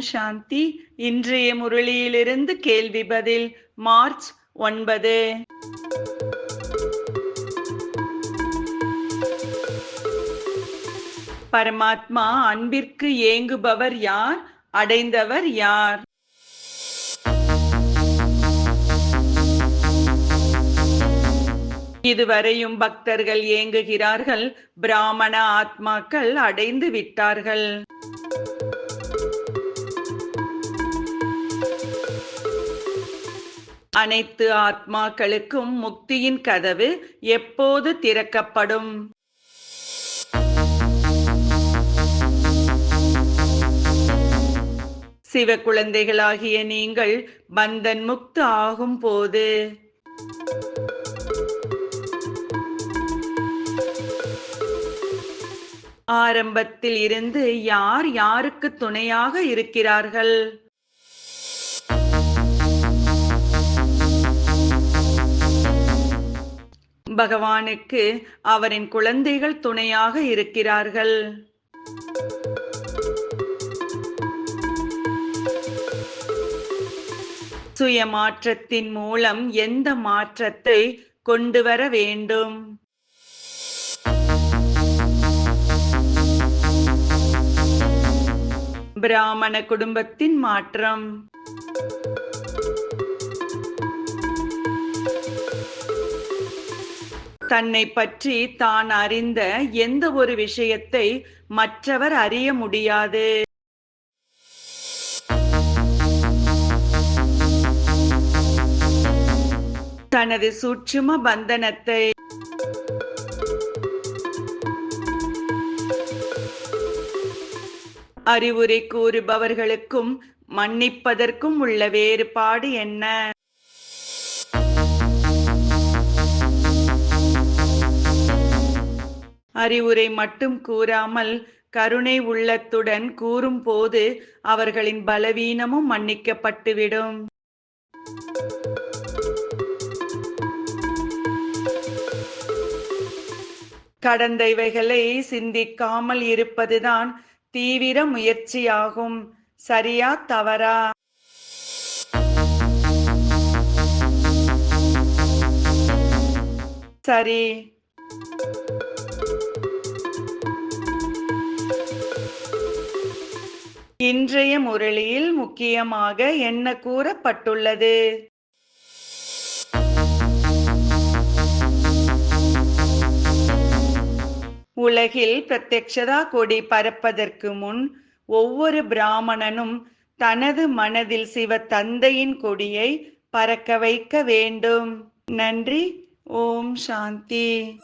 சாந்தி. இன்றைய முரளியிலிருந்து கேள்வி பதில் மார்ச் ஒன்பது. பரமாத்மா அன்பிற்கு ஏங்குபவர் யார்? அடைந்தவர் யார்? இதுவரையும் பக்தர்கள் ஏங்குகிறார்கள். பிராமண ஆத்மாக்கள் அடைந்து விட்டார்கள். அனைத்து ஆத்மாக்களுக்கும் முக்தியின் கதவு எப்போது திறக்கப்படும்? சிவ குழந்தைகளாகிய நீங்கள் பந்தன் முக்து ஆகும் போது. ஆரம்பத்தில் இருந்து யார் யாருக்கு துணையாக இருக்கிறார்கள்? பகவானுக்கு அவரின் குழந்தைகள் துணையாக இருக்கிறார்கள். சுயமாற்றத்தின் மூலம் எந்த மாற்றத்தை கொண்டு வர வேண்டும்? பிராமண குடும்பத்தின் மாற்றம். தன்னை பற்றி தான் அறிந்த எந்த ஒரு விஷயத்தை மற்றவர் அறிய முடியாது. தனது சூட்சும பந்தனத்தை அறிவுரை கூறுபவர்களுக்கும் மன்னிப்பதற்கும் உள்ள வேறுபாடு என்ன? அறிவுரை மட்டும் கூறாமல் கருணை உள்ளத்துடன் கூறும்போது அவர்களின் பலவீனமும் மன்னிக்கப்பட்டுவிடும். கடந்த இவைகளை சிந்திக்காமல் இருப்பதுதான் தீவிர முயற்சியாகும். சரியா தவறா? சரி. இன்றைய முரளியில் முக்கியமாக என்ன கூறப்பட்டுள்ளது? உலகில் பிரத்யக்ஷதா கொடி பறப்பதற்கு முன் ஒவ்வொரு பிராமணனும் தனது மனதில் சிவ தந்தையின் கொடியை பறக்க வைக்க வேண்டும். நன்றி. ஓம் சாந்தி.